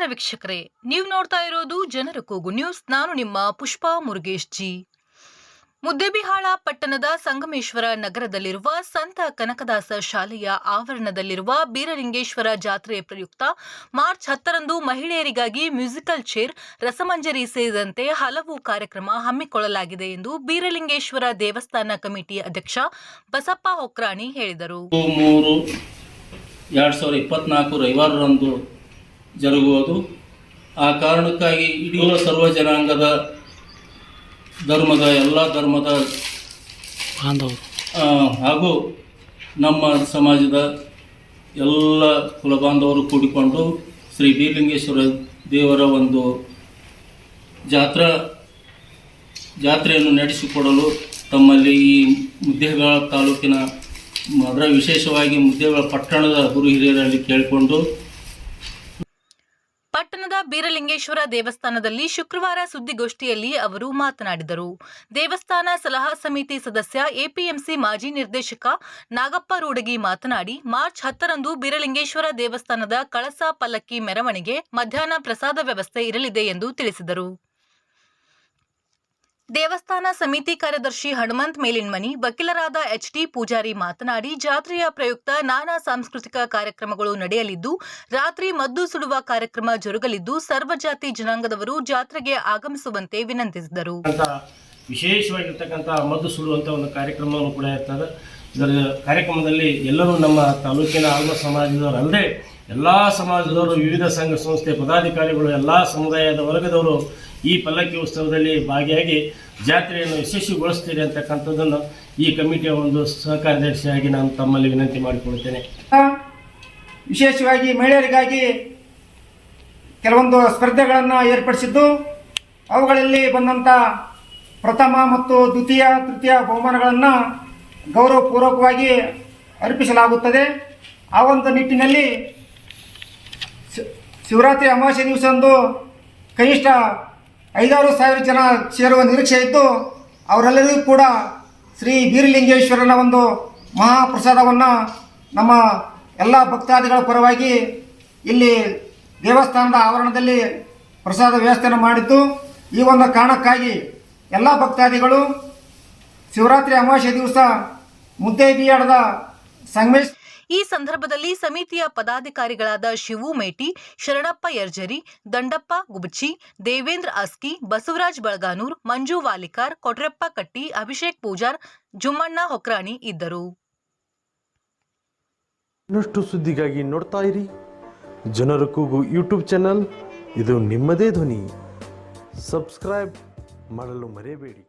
ನಮಸ್ಕಾರ ವೀಕ್ಷಕರೇ. ನೀವು ನೋಡ್ತಾ ಇರೋದು ಜನರ ಕೂಗು ನ್ಯೂಸ್. ನಾನು ನಿಮ್ಮ ಪುಷ್ಪಾ ಮುರುಗೇಶ್ ಜಿ. ಮುದ್ದೆಬಿಹಾಳ ಪಟ್ಟಣದ ಸಂಗಮೇಶ್ವರ ನಗರದಲ್ಲಿರುವ ಸಂತ ಕನಕದಾಸ ಶಾಲೆಯ ಆವರಣದಲ್ಲಿರುವ ಬೀರಲಿಂಗೇಶ್ವರ ಜಾತ್ರೆ ಪ್ರಯುಕ್ತ ಮಾರ್ಚ್ ಹತ್ತರಂದು ಮಹಿಳೆಯರಿಗಾಗಿ ಮ್ಯೂಸಿಕಲ್ ಚೇರ್, ರಸಮಂಜರಿ ಸೇರಿದಂತೆ ಹಲವು ಕಾರ್ಯಕ್ರಮ ಹಮ್ಮಿಕೊಳ್ಳಲಾಗಿದೆ ಎಂದು ಬೀರಲಿಂಗೇಶ್ವರ ದೇವಸ್ಥಾನ ಕಮಿಟಿ ಅಧ್ಯಕ್ಷ ಬಸಪ್ಪ ಹೊಕ್ರಾಣಿ ಹೇಳಿದರು. ಎರಡು ಸಾವಿರದ ಇಪ್ಪತ್ನಾಲ್ಕು ರವಿವಾರರಂದು ಜರುಗುವುದು. ಆ ಕಾರಣಕ್ಕಾಗಿ ಇಡೀ ಸರ್ವ ಜನಾಂಗದ ಧರ್ಮದ ಎಲ್ಲ ಧರ್ಮದ ಹಾಗೂ ನಮ್ಮ ಸಮಾಜದ ಎಲ್ಲ ಕುಲಬಾಂಧವರು ಕೂಡಿಕೊಂಡು ಶ್ರೀ ಬೀರಲಿಂಗೇಶ್ವರ ದೇವರ ಒಂದು ಜಾತ್ರಾ ಜಾತ್ರೆಯನ್ನು ನಡೆಸಿಕೊಡಲು ತಮ್ಮಲ್ಲಿ ಈ ಮುದ್ದೇಗಳ ತಾಲೂಕಿನ ಅದರ ವಿಶೇಷವಾಗಿ ಮುದ್ದೇಗಳ ಪಟ್ಟಣದ ಗುರು ಹಿರಿಯರಲ್ಲಿ ಕೇಳಿಕೊಂಡು ಬೀರಲಿಂಗೇಶ್ವರ ದೇವಸ್ಥಾನದಲ್ಲಿ ಶುಕ್ರವಾರ ಸುದ್ದಿಗೋಷ್ಠಿಯಲ್ಲಿ ಅವರು ಮಾತನಾಡಿದರು. ದೇವಸ್ಥಾನ ಸಲಹಾ ಸಮಿತಿ ಸದಸ್ಯ ಎಪಿಎಂಸಿ ಮಾಜಿ ನಿರ್ದೇಶಕ ನಾಗಪ್ಪ ರೋಡಗಿ ಮಾತನಾಡಿ, ಮಾರ್ಚ್ ಹತ್ತರಂದು ಬೀರಲಿಂಗೇಶ್ವರ ದೇವಸ್ಥಾನದ ಕಳಸ ಪಲ್ಲಕ್ಕಿ ಮೆರವಣಿಗೆ ಮಧ್ಯಾಹ್ನ ಪ್ರಸಾದ ವ್ಯವಸ್ಥೆ ಇರಲಿದೆ ಎಂದು ತಿಳಿಸಿದರು. ದೇವಸ್ಥಾನ ಸಮಿತಿ ಕಾರ್ಯದರ್ಶಿ ಹನುಮಂತ್ ಮೇಲಿನ್ಮನಿ, ವಕೀಲರಾದ ಎಚ್ಡಿ ಪೂಜಾರಿ ಮಾತನಾಡಿ, ಜಾತ್ರೆಯ ಪ್ರಯುಕ್ತ ನಾನಾ ಸಾಂಸ್ಕೃತಿಕ ಕಾರ್ಯಕ್ರಮಗಳು ನಡೆಯಲಿದ್ದು, ರಾತ್ರಿ ಮದ್ದು ಸುಡುವ ಕಾರ್ಯಕ್ರಮ ಜರುಗಲಿದ್ದು, ಸರ್ವಜಾತಿ ಜನಾಂಗದವರು ಜಾತ್ರೆಗೆ ಆಗಮಿಸುವಂತೆ ವಿನಂತಿಸಿದರು. ವಿಶೇಷವಾಗಿರ್ತಕ್ಕಂಥ ಮದ್ದು ಸುಡುವಂಥ ಒಂದು ಕಾರ್ಯಕ್ರಮವನ್ನು ಕೂಡ ಇರ್ತದೆ. ಇದರ ಕಾರ್ಯಕ್ರಮದಲ್ಲಿ ಎಲ್ಲರೂ ನಮ್ಮ ತಾಲೂಕಿನ ಆಲ್ಮ ಸಮಾಜದವರಲ್ಲದೆ ಎಲ್ಲ ಸಮಾಜದವರು ವಿವಿಧ ಸಂಘ ಸಂಸ್ಥೆ ಪದಾಧಿಕಾರಿಗಳು, ಎಲ್ಲ ಸಮುದಾಯದ ವರ್ಗದವರು ಈ ಪಲ್ಲಕ್ಕಿ ಉತ್ಸವದಲ್ಲಿ ಭಾಗಿಯಾಗಿ ಜಾತ್ರೆಯನ್ನು ಯಶಸ್ವಿಗೊಳಿಸ್ತೀರಿ ಅಂತಕ್ಕಂಥದ್ದನ್ನು ಈ ಕಮಿಟಿಯ ಒಂದು ಸಹಕಾರ್ಯದರ್ಶಿಯಾಗಿ ನಾನು ತಮ್ಮಲ್ಲಿ ವಿನಂತಿ ಮಾಡಿಕೊಳ್ತೇನೆ ವಿಶೇಷವಾಗಿ ಮಹಿಳೆಯರಿಗಾಗಿ ಕೆಲವೊಂದು ಸ್ಪರ್ಧೆಗಳನ್ನು ಏರ್ಪಡಿಸಿದ್ದು, ಅವುಗಳಲ್ಲಿ ಬಂದಂಥ ಪ್ರಥಮ ಮತ್ತು ದ್ವಿತೀಯ, ತೃತೀಯ ಬಹುಮಾನಗಳನ್ನು ಗೌರವಪೂರ್ವಕವಾಗಿ ಅರ್ಪಿಸಲಾಗುತ್ತದೆ. ಆ ಒಂದು ನಿಟ್ಟಿನಲ್ಲಿ ಶಿವರಾತ್ರಿ ಅಮಾವಾಸ್ಯೆ ದಿವಸದಂದು ಕನಿಷ್ಠ ಐದಾರು ಸಾವಿರ ಜನ ಸೇರುವ ನಿರೀಕ್ಷೆ ಇದ್ದು ಅವರೆಲ್ಲರಿಗೂ ಕೂಡ ಶ್ರೀ ಬೀರಲಿಂಗೇಶ್ವರನ ಒಂದು ಮಹಾಪ್ರಸಾದವನ್ನು ನಮ್ಮ ಎಲ್ಲ ಭಕ್ತಾದಿಗಳ ಪರವಾಗಿ ಇಲ್ಲಿ ದೇವಸ್ಥಾನದ ಆವರಣದಲ್ಲಿ ಪ್ರಸಾದ ವ್ಯವಸ್ಥೆಯನ್ನು ಮಾಡಿದ್ದು, ಈ ಒಂದು ಕಾರಣಕ್ಕಾಗಿ ಎಲ್ಲ ಭಕ್ತಾದಿಗಳು ಶಿವರಾತ್ರಿ ಅಮಾವಾಸ್ಯೆ ದಿವಸ ಮುದ್ದೇಬಿಯಾಡದ ಸಂಗಮೇಶ್ ಈ ಸಂದರ್ಭದಲ್ಲಿ ಸಮಿತಿಯ ಪದಾಧಿಕಾರಿಗಳಾದ ಶಿವು ಮೇಟಿ, ಶರಣಪ್ಪ ಯರ್ಜರಿ, ದಂಡಪ್ಪ ಗುಬ್ಚಿ, ದೇವೇಂದ್ರ ಅಸ್ಕಿ, ಬಸವರಾಜ್ ಬಳಗಾನೂರ್, ಮಂಜು ವಾಲಿಕಾರ್, ಕೊಟ್ರೆಪ್ಪ ಕಟ್ಟಿ, ಅಭಿಷೇಕ್ ಪೂಜಾರ್, ಜುಮ್ಮಣ್ಣ ಹೊಕ್ರಾಣಿ ಇದ್ದರು. ಇನ್ನಷ್ಟು ಸುದ್ದಿಗಾಗಿ ನೋಡ್ತಾ ಇರಿ. ಜನರ ಕೂಗು ಯೂಟ್ಯೂಬ್ ಚಾನಲ್. ಇದು ನಿಮ್ಮದೇ ಧ್ವನಿ. ಸಬ್ಸ್ಕ್ರೈಬ್ ಮಾಡಲು ಮರೆಯಬೇಡಿ.